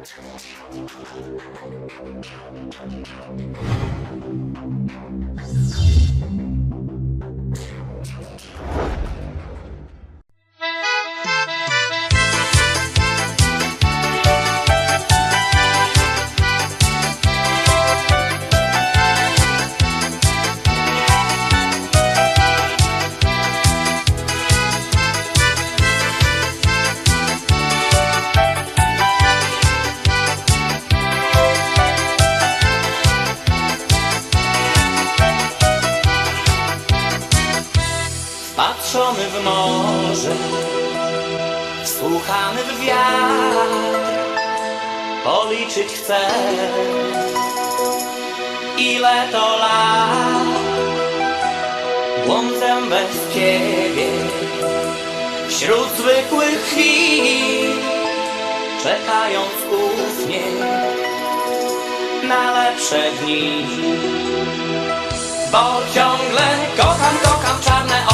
you Patrzony w morze, wsłuchany w wiatr, policzyć chcę, ile to lat. Błądzę bez ciebie, wśród zwykłych chwil, czekając ufnie na lepsze dni. Bo ciągle kocham, kocham czarne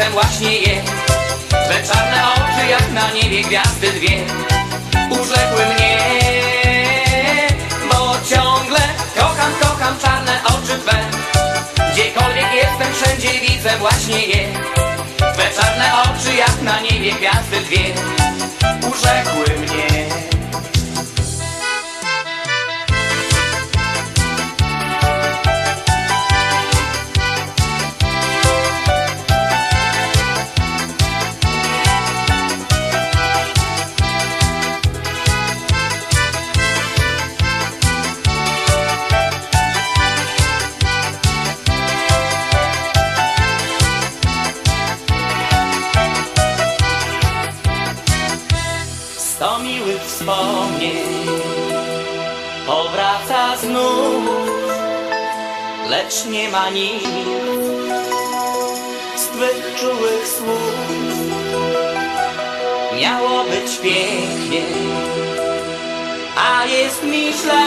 widzę właśnie je. Twe czarne oczy jak na niebie gwiazdy dwie. Urzekły mnie Bo ciągle kocham, kocham czarne oczy Twe Gdziekolwiek jestem, wszędzie widzę właśnie je. Twe czarne oczy jak na niebie gwiazdy dwie. Urzekły mnie wspomnień powraca znów, lecz nie ma nic z twych czułych słów. Miało być pięknie, a jest mi źle.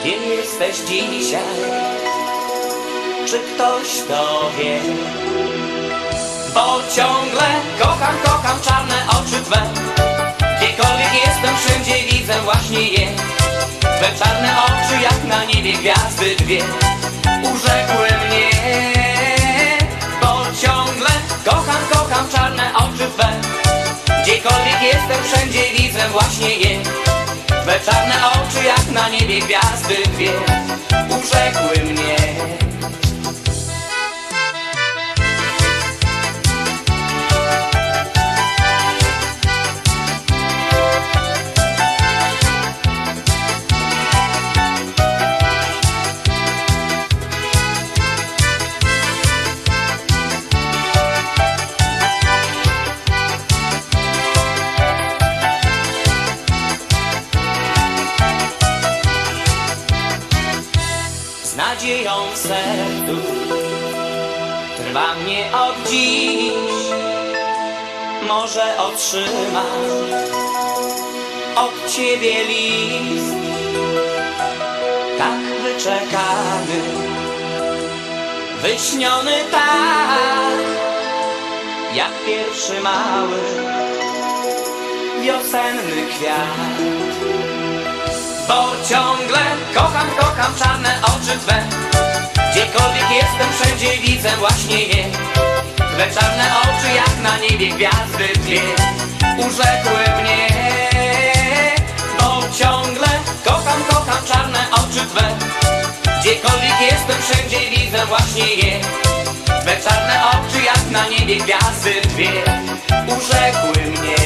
Gdzie jesteś dzisiaj? Czy ktoś to wie? Bo ciągle kocham, kocham czarne oczy Twe Gdziekolwiek jestem, wszędzie widzę właśnie je. Twe czarne oczy jak na niebie gwiazdy dwie. Urzekły mnie Bo ciągle kocham, kocham czarne oczy Twe Gdziekolwiek jestem, wszędzie widzę właśnie je. Twe czarne oczy jak na niebie gwiazdy dwie. Urzekły mnie nadzieją w sercu trwa mnie od dziś. Może otrzymam od ciebie list, tak wyczekany, wyśniony tak, jak pierwszy mały wiosenny kwiat. Bo ciągle kocham, kocham czarne oczy Twe Gdziekolwiek jestem, wszędzie widzę właśnie je. Twe czarne oczy jak na niebie gwiazdy dwie. Urzekły mnie Bo ciągle kocham, kocham czarne oczy Twe Gdziekolwiek jestem, wszędzie widzę właśnie je. Twe czarne oczy jak na niebie gwiazdy dwie. Urzekły mnie